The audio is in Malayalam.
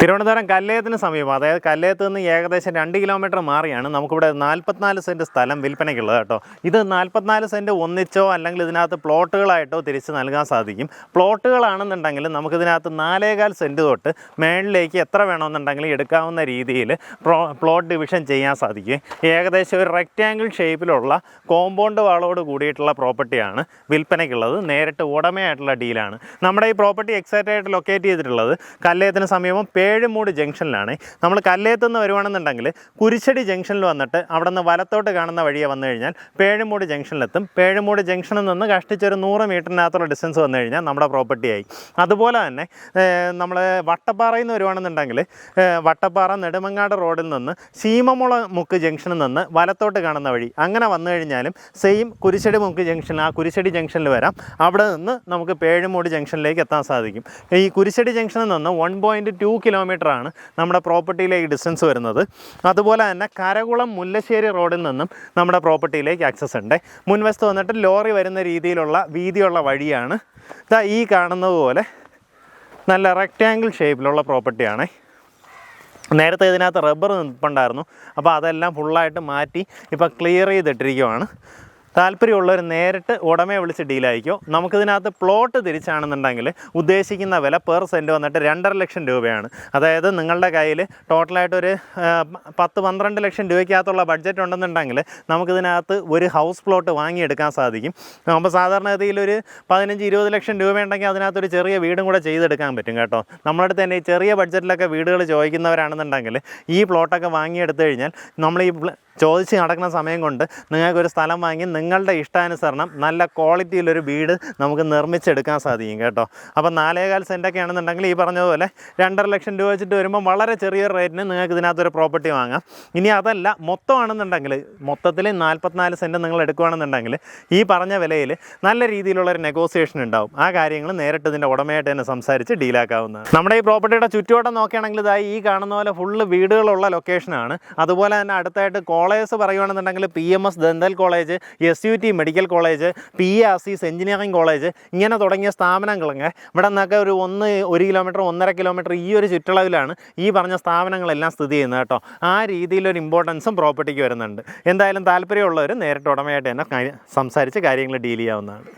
തിരുവനന്തപുരം കല്ലയത്തിന് സമീപം അതായത് കല്ലയത്ത് നിന്ന് ഏകദേശം രണ്ട് കിലോമീറ്റർ മാറിയാണ് നമുക്കിവിടെ നാൽപ്പത്തിനാല് സെന്റ് സ്ഥലം വിൽപ്പനയ്ക്കുള്ളത് കേട്ടോ. ഇത് നാൽപ്പത്തിനാല് സെന്റ് ഒന്നിച്ചോ അല്ലെങ്കിൽ ഇതിനകത്ത് പ്ലോട്ടുകളായിട്ടോ തിരിച്ച് നൽകാൻ സാധിക്കും. പ്ലോട്ടുകളാണെന്നുണ്ടെങ്കിൽ നമുക്കിതിനകത്ത് നാലേകാൽ സെന്റ് തൊട്ട് മേളിലേക്ക് എത്ര വേണമെന്നുണ്ടെങ്കിലും എടുക്കാവുന്ന രീതിയിൽ പ്ലോട്ട് ഡിവിഷൻ ചെയ്യാൻ സാധിക്കും. ഏകദേശം ഒരു റെക്റ്റാങ്കിൾ ഷേപ്പിലുള്ള കോമ്പൗണ്ട് വാളോട് കൂടിയിട്ടുള്ള പ്രോപ്പർട്ടിയാണ് വിൽപ്പനയ്ക്കുള്ളത്. നേരിട്ട് ഉടമയായിട്ടുള്ള ഡീലാണ്. നമ്മുടെ ഈ പ്രോപ്പർട്ടി എക്സാക്റ്റ് ആയിട്ട് ലൊക്കേറ്റ് ചെയ്തിട്ടുള്ളത് കല്ലയത്തിന് സമീപം പേഴുമൂട് ജംഗ്ഷനിലാണ്. നമ്മൾ കല്ലേത്തുനിന്ന് വരുവാണെന്നുണ്ടെങ്കിൽ കുരിശടി ജംഗ്ഷനിൽ വന്നിട്ട് അവിടെ നിന്ന് വലത്തോട്ട് കാണുന്ന വഴിയെ വന്നു കഴിഞ്ഞാൽ പേഴുമൂട് ജംഗ്ഷനിലെത്തും. പേഴുമൂട് ജംഗ്ഷനിൽ നിന്ന് കഷ്ടിച്ചൊരു നൂറ് മീറ്ററിനകത്തുള്ള ഡിസ്റ്റൻസ് വന്നു കഴിഞ്ഞാൽ നമ്മുടെ പ്രോപ്പർട്ടിയായി അതുപോലെ തന്നെ നമ്മൾ വട്ടപ്പാറയിൽ നിന്ന് വരുവാണെന്നുണ്ടെങ്കിൽ വട്ടപ്പാറ നെടുമങ്ങാട് റോഡിൽ നിന്ന് സീമമുള മുക്ക് ജംഗ്ഷനിൽ നിന്ന് വലത്തോട്ട് കാണുന്ന വഴി അങ്ങനെ വന്നു കഴിഞ്ഞാലും സെയിം കുരിശടി മുക്ക് ജംഗ്ഷൻ ആ കുരിശടി ജംഗ്ഷനിൽ വരാം. അവിടെ നിന്ന് നമുക്ക് പേഴുമൂട് ജംഗ്ഷനിലേക്ക് എത്താൻ സാധിക്കും. ഈ കുരിശടി ജംഗ്ഷനിൽ നിന്ന് വൺ പോയിന്റ് ടു ആണ് നമ്മുടെ പ്രോപ്പർട്ടിയിലേക്ക് ഡിസ്റ്റൻസ് വരുന്നത്. അതുപോലെ തന്നെ കരകുളം മുല്ലശ്ശേരി റോഡിൽ നിന്നും നമ്മുടെ പ്രോപ്പർട്ടിയിലേക്ക് ആക്സസ് ഉണ്ട്. മുൻവശത്ത് വന്നിട്ട് ലോറി വരുന്ന രീതിയിലുള്ള വീതിയുള്ള വഴിയാണ്. ഇതാ ഈ കാണുന്നത് പോലെ നല്ല റെക്റ്റാങ്കിൾ ഷേപ്പിലുള്ള പ്രോപ്പർട്ടിയാണ് നേരത്തെ ഇതിനകത്ത് റബ്ബർ നിൽപ്പുണ്ടായിരുന്നു അപ്പോൾ അതെല്ലാം ഫുള്ളായിട്ട് മാറ്റി ഇപ്പോൾ ക്ലിയർ ചെയ്തിട്ടിരിക്കുവാണ്. താല്പര്യമുള്ളവർ നേരിട്ട് ഉടമയെ വിളിച്ച് ഡീലായിക്കോ നമുക്കിതിനകത്ത് പ്ലോട്ട് തിരിച്ചാണെന്നുണ്ടെങ്കിൽ ഉദ്ദേശിക്കുന്ന വില പെർ സെന്റ് വന്നിട്ട് രണ്ടര ലക്ഷം രൂപയാണ്. അതായത് നിങ്ങളുടെ കയ്യിൽ ടോട്ടലായിട്ടൊരു പത്ത് പന്ത്രണ്ട് ലക്ഷം രൂപയ്ക്കകത്തുള്ള ബഡ്ജറ്റ് ഉണ്ടെന്നുണ്ടെങ്കിൽ നമുക്കിതിനകത്ത് ഒരു ഹൗസ് പ്ലോട്ട് വാങ്ങിയെടുക്കാൻ സാധിക്കും. അപ്പോൾ സാധാരണഗതിയിൽ ഒരു പതിനഞ്ച് ഇരുപത് ലക്ഷം രൂപ ഉണ്ടെങ്കിൽ അതിനകത്തൊരു ചെറിയ വീടും കൂടെ ചെയ്തെടുക്കാൻ പറ്റും കേട്ടോ. നമ്മളടുത്ത് തന്നെ ഈ ചെറിയ ബഡ്ജറ്റിലൊക്കെ വീടുകൾ ചോദിക്കുന്നവരാണെന്നുണ്ടെങ്കിൽ ഈ പ്ലോട്ടൊക്കെ വാങ്ങിയെടുത്തു കഴിഞ്ഞാൽ നമ്മൾ ഈ ചോദിച്ച് നടക്കുന്ന സമയം കൊണ്ട് നിങ്ങൾക്കൊരു സ്ഥലം വാങ്ങി നിങ്ങളുടെ ഇഷ്ടാനുസരണം നല്ല ക്വാളിറ്റിയിലൊരു വീട് നമുക്ക് നിർമ്മിച്ചെടുക്കാൻ സാധിക്കും കേട്ടോ. അപ്പോൾ നാലേകാൽ സെന്റൊക്കെ ആണെന്നുണ്ടെങ്കിൽ ഈ പറഞ്ഞതുപോലെ രണ്ടര ലക്ഷം രൂപ വെച്ചിട്ട് വരുമ്പോൾ വളരെ ചെറിയ റേറ്റിന് നിങ്ങൾക്ക് ഇതിനകത്തൊരു പ്രോപ്പർട്ടി വാങ്ങാം. ഇനി അതല്ല മൊത്തമാണെന്നുണ്ടെങ്കിൽ മൊത്തത്തിൽ നാൽപ്പത്തിനാല് സെന്റ് നിങ്ങൾ എടുക്കുകയാണെന്നുണ്ടെങ്കിൽ ഈ പറഞ്ഞ വിലയിൽ നല്ല രീതിയിലുള്ളൊരു നെഗോസിയേഷൻ ഉണ്ടാവും. ആ കാര്യങ്ങൾ നേരിട്ട് ഇതിന്റെ ഉടമയായിട്ട് തന്നെ സംസാരിച്ച് ഡീലാക്കാവുന്നതാണ്. നമ്മുടെ ഈ പ്രോപ്പർട്ടിയുടെ ചുറ്റുവട്ടം നോക്കുകയാണെങ്കിൽ ഇതായി ഈ കാണുന്ന പോലെ ഫുള്ള് വീടുകളുള്ള ലൊക്കേഷനാണ് അതുപോലെ തന്നെ അടുത്തായിട്ട് കോളേജസ് പറയുകയാണെന്നുണ്ടെങ്കിൽ P M S dental college S U T medical college P A Aziz engineering college ഇങ്ങനെ തുടങ്ങിയ സ്ഥാപനങ്ങളൊക്കെ ഇവിടെ നിന്നൊക്കെ ഒരു ഒന്ന് ഒരു കിലോമീറ്റർ ഒന്നര കിലോമീറ്റർ ഈ ഒരു ചുറ്റളവിലാണ് ഈ പറഞ്ഞ സ്ഥാപനങ്ങളെല്ലാം സ്ഥിതി ചെയ്യുന്നത് കേട്ടോ. ആ രീതിയിലൊരു ഇമ്പോർട്ടൻസും പ്രോപ്പർട്ടിക്ക് വരുന്നുണ്ട്. എന്തായാലും താല്പര്യമുള്ളവർ നേരിട്ട് ഉടമയായിട്ട് തന്നെ സംസാരിച്ച് കാര്യങ്ങൾ ഡീൽ ചെയ്യാവുന്നതാണ്.